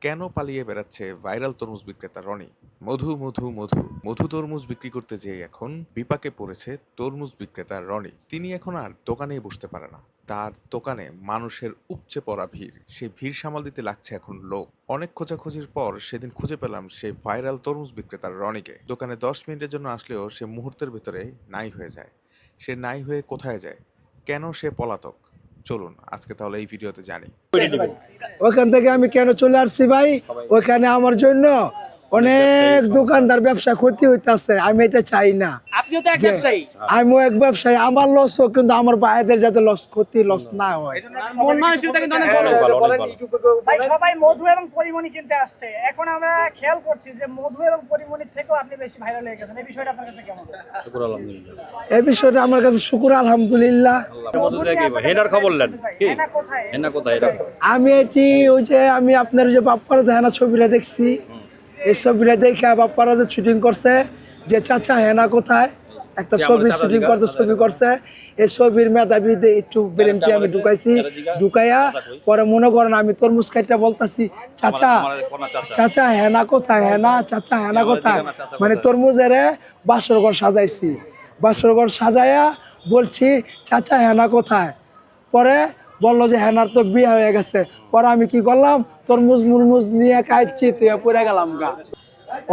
কেন পালিয়ে বেড়াচ্ছে ভাইরাল তরমুজ বিক্রেতা রনি? মধু মধু মধু। মধু তরমুজ বিক্রি করতে যেয়ে এখন বিপাকে পড়েছে তরমুজ বিক্রেতা রনি। তিনি এখন আর দোকানেই বসতে পারে না। তার দোকানে মানুষের উপচে পড়া ভিড়। সেই ভিড় সামাল দিতে লাগছে এখন লোক। অনেক খোঁজাখুঁজির পর সেদিন খুঁজে পেলাম সেই ভাইরাল তরমুজ বিক্রেতার রনিকে। দোকানে দশ মিনিটের জন্য আসলেও সে মুহূর্তের ভিতরে নাই হয়ে যায়। সে নাই হয়ে কোথায় যায়? কেন সে পলাতক? চলুন, আজকে তাহলে এই ভিডিওতে জানি। ওখান থেকে আমি কেন চলে আসছি ভাই? ওখানে আমার জন্য অনেক দোকানদার ব্যবসা ক্ষতি হইতাছে আমি এটা চাই না। আপনিও তো এক ব্যবসায়ী। আমিও এক ব্যবসায়ী আমার লস হোক কিন্তু আমার ভাইদের যাতে লস ক্ষতি লস না হয়। ভাই সবাই মধু এবং পরিমণি কিনতে আসছে। এখন আমরা খেয়াল করছি যে মধু এবং পরিমণির থেকেও আপনি বেশি ভাইরাল হয়ে গেছেন। এই বিষয়টা আপনার কাছে কেমন? এই বিষয়টা আমার কাছে শুকুর আলহামদুলিল্লাহ। হেনার খবর নেন। হেনা কোথায়? হেনা কোথায়? আমি এটি ওই যে আমি আপনার যে বাপ্পারা হেনা ছবিটা দেখছি এই ছবিটা দেখে বাপ্পারা যে শুটিং করছে যে চাচা হেনা কোথায়? একটা ছবি শুটিং করতে ছবি করছে। এই ছবির মেধাবী দিয়ে একটু ব্রেনটি আমি ঢুকাইছি ঢুকাইয়া পরে মনে করেন আমি তরমুজ খাইটা বলতাছি চাচা চাচা। হেনা কোথায়? হেনা চাচা হেনা কোথায়? মানে তরমুজের বাসর ঘর সাজাইছি। বাসর ঘর সাজাইয়া বলছি চাচা হেনা কোথায়? পরে বলল যে হেনার তো বিয়ে হয়ে গেছে। পরে আমি কি করলাম? তরমুজ মুরমুজ নিয়ে খাইছি তুই পড়ে গেলাম গা।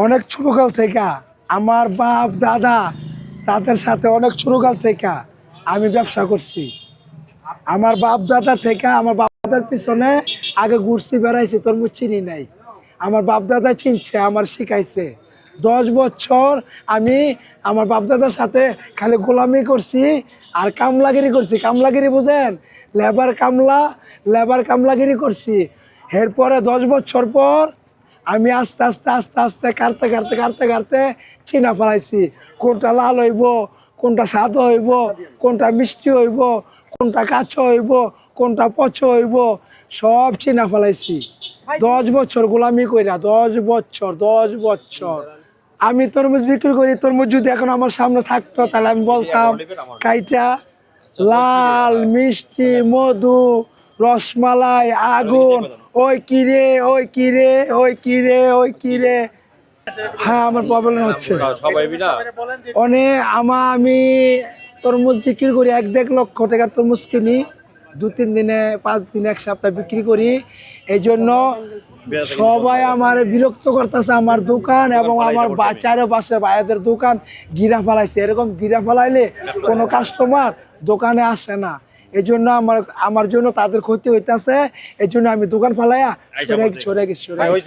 অনেক ছোটকাল থেকে আমার বাপ, দাদা, তাদের সাথে অনেক ছোটকাল থেকে আমি ব্যবসা করছি। আমার বাপ, দাদা থেকে আমার বাপ, দাদার পিছনে আগে ঘুরছি, বেড়াইছি তরমুজ চিনি নাই। আমার বাপ, দাদা চিনছে, আমার শিখাইছে। দশ বছর আমি আমার বাপ, দাদার সাথে খালি গোলামি করছি আর কামলাগিরি করছি। কামলাগিরি বুঝেন? লেবার কামলা লেবার কামলাগিরি করছি। এরপরে দশ বছর পর আমি আস্তে আস্তে আস্তে আস্তে কাটতে কাটতে কাটতে কাটতে চিনা ফেলাইছি। কোনটা লাল হইব কোনটা স্বাদ হইব কোনটা মিষ্টি হইব কোনটা কাঁচা হইব কোনটা পচ হইব সব চিনা ফেলাইছি। দশ বছর গোলামি কইরা দশ বছর দশ বছর। আমি তরমুজ বিক্রি করি তরমুজ যদি এখন আমার সামনে থাকতো তাহলে আমি বলতাম কাইটা লাল মিষ্টি মধু রসমালাই আগুন। ওই কিরে ওই কিরে ওই কিরে ওই কিরে হ্যাঁ আমার প্রবলেম হচ্ছে। বিনা অনে আমা আমি তরমুজ বিক্রি করি এক দেড় লক্ষ টাকার তরমুজ কিনি। দু তিন দিনে পাঁচ দিনে এক সপ্তাহ বিক্রি করি। এই জন্য সবাই আমার বিরক্ত করতেছে আমার দোকান এবং আমার বাচ্চারও পাশে ভাইয়াদের দোকান গিরা ফালাইছে। এরকম গিরা ফেলাইলে কোনো কাস্টমার দোকানে আসে না এই জন্য আমার আমার জন্য তাদের ক্ষতি হইতেছে এই জন্য আমি দোকান ফেলাইয়া ছড়ে গেছি সরে গেছি।